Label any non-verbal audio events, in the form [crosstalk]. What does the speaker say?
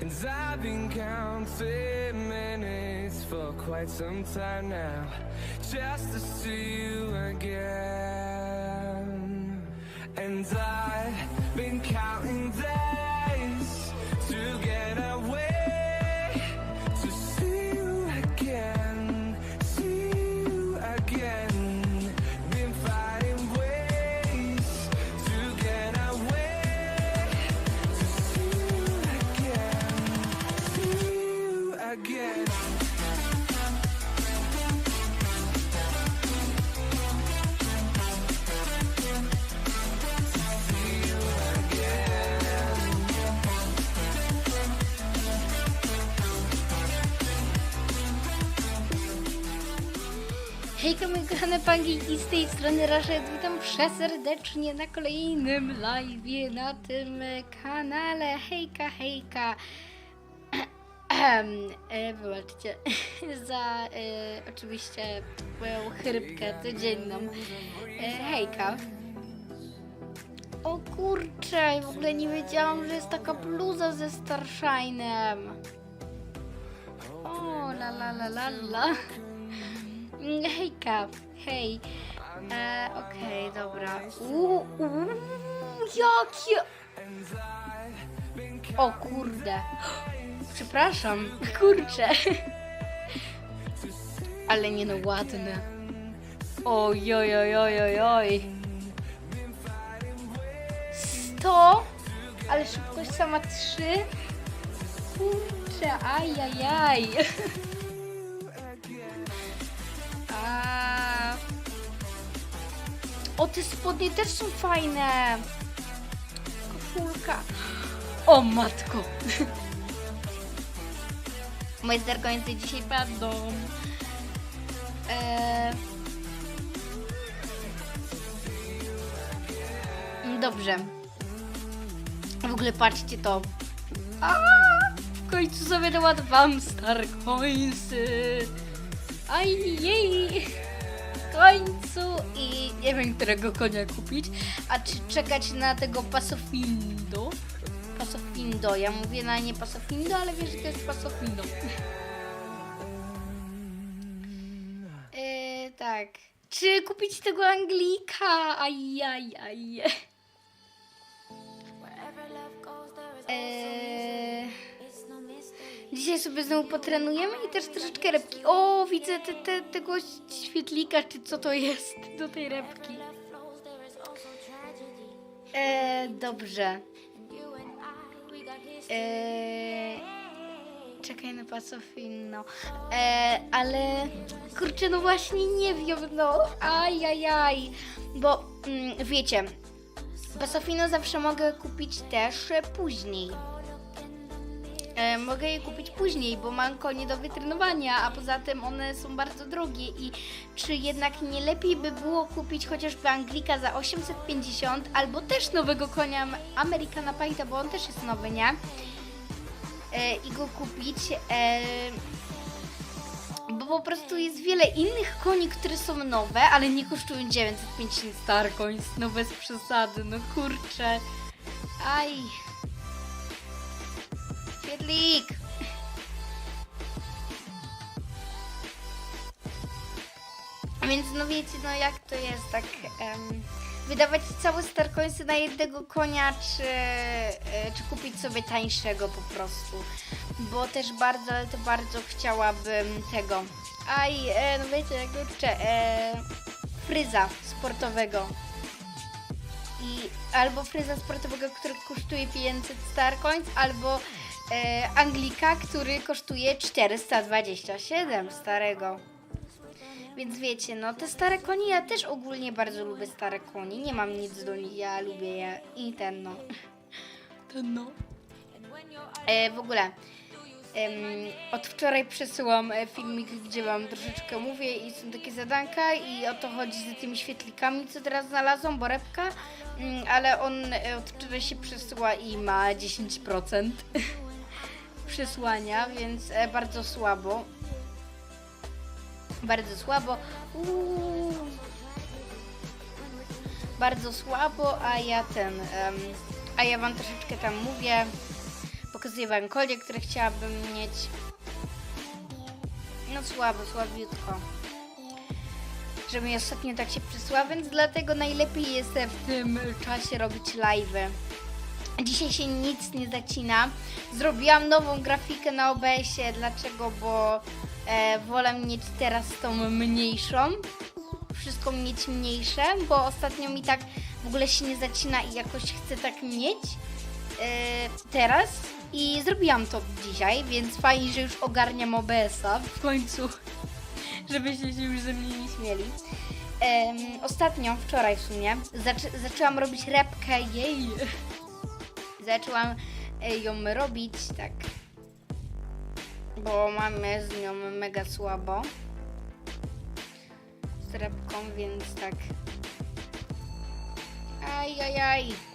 And I've been counting minutes for quite some time now, just to see you again. And I've been counting days Hejka moje kochane panki z tej strony Raszed, witam przeserdecznie na kolejnym live na tym kanale. Hejka, hejka. e, wybaczcie [laughs] za e, oczywiście moją chrypkę codzienną. E, hejka. O kurczę, w ogóle nie wiedziałam, że jest taka bluza ze Starshine'em. O, la la la la la. Mm, Hejka, hej. E, Okej, dobra. Uuu, uuu, jakie... O kurde. Przepraszam, [laughs] kurczę. Ale nie no, ładne. Oj, oj, oj, oj, oj, oj. 100? Ale szybkość sama 3? Kurczę, ajajaj. A... [laughs] O, te spodnie też są fajne. Koszulka. O, matko. [laughs] Moje zergońce dzisiaj będą. Eee... Dobrze. W ogóle patrzcie to. A, w końcu sobie doładowałam Star Coinsy. Aj, jej. Końcu i nie wiem, którego konia kupić. A czy czekać na tego Pasofindo? Pasofindo. Ja mówię na nie Pasofindo, ale wiesz, że to jest Pasofindo. Eee, tak. Czy kupić tego Anglika? Ajajaj. Aj, aj. Dzisiaj sobie znowu potrenujemy i też troszeczkę repki. O, widzę te, te, tego świetlika, czy co to jest do tej repki. Eee, dobrze. Eee, czekaj na pasofino. Eee, ale kurczę, no właśnie nie wiem, no. Ajajaj. Bo mm, wiecie, Pasofino zawsze mogę kupić też e, później. E, mogę je kupić później, bo mam konie do wytrenowania, a poza tym one są bardzo drogie i czy jednak nie lepiej by było kupić chociażby Anglika za 850 albo też nowego konia Americana Paita, bo on też jest nowy, nie? E, I go kupić. E, bo po prostu jest wiele innych koni, które są nowe, ale nie kosztują 950 Star Coins, no bez przesady, no kurczę. Aj. Świetlik. Więc no wiecie, no jak to jest tak em, wydawać całe Star Coinsy na jednego konia, czy, e, czy kupić sobie tańszego po prostu. Bo też bardzo, ale to bardzo chciałabym tego. Aj, e, no wiecie, kurczę, e, fryza sportowego. I albo fryza sportowego, który kosztuje 500 Star Coins, albo e, Anglika, który kosztuje 427 starego. Więc wiecie, no te stare konie, ja też ogólnie bardzo lubię stare konie. Nie mam nic do nich, ja lubię je i ten no. [laughs] Ten no. E, w ogóle. Em, od wczoraj przesyłam e, filmik, gdzie wam troszeczkę mówię i są takie zadanka i o to chodzi z tymi świetlikami, co teraz znalazłam, bo repka, mm, ale on e, od wczoraj się przesyła i ma 10% [laughs] przesłania, więc e, bardzo słabo. Bardzo słabo. Uuu. Bardzo słabo, a ja ten. em, a ja wam troszeczkę tam mówię. Pokazuję wam kolie, które chciałabym mieć. No słabo, słabiutko. Że mi ostatnio tak się przysła, więc dlatego najlepiej jest w tym czasie robić live'y. Dzisiaj się nic nie zacina. Zrobiłam nową grafikę na OBS-ie. Dlaczego? Bo e, wolę mieć teraz tą mniejszą. Wszystko mieć mniejsze, bo ostatnio mi tak w ogóle się nie zacina i jakoś chcę tak mieć e, teraz. I zrobiłam to dzisiaj, więc fajnie, że już ogarniam OBS-a w końcu, [laughs] żebyście się już ze mnie nie śmieli. Ostatnio, wczoraj w sumie, zaczę- zaczęłam robić repkę jej zaczęłam e, ją robić tak, bo mamy z nią mega słabo. torebką, więc tak. Aj, aj, aj.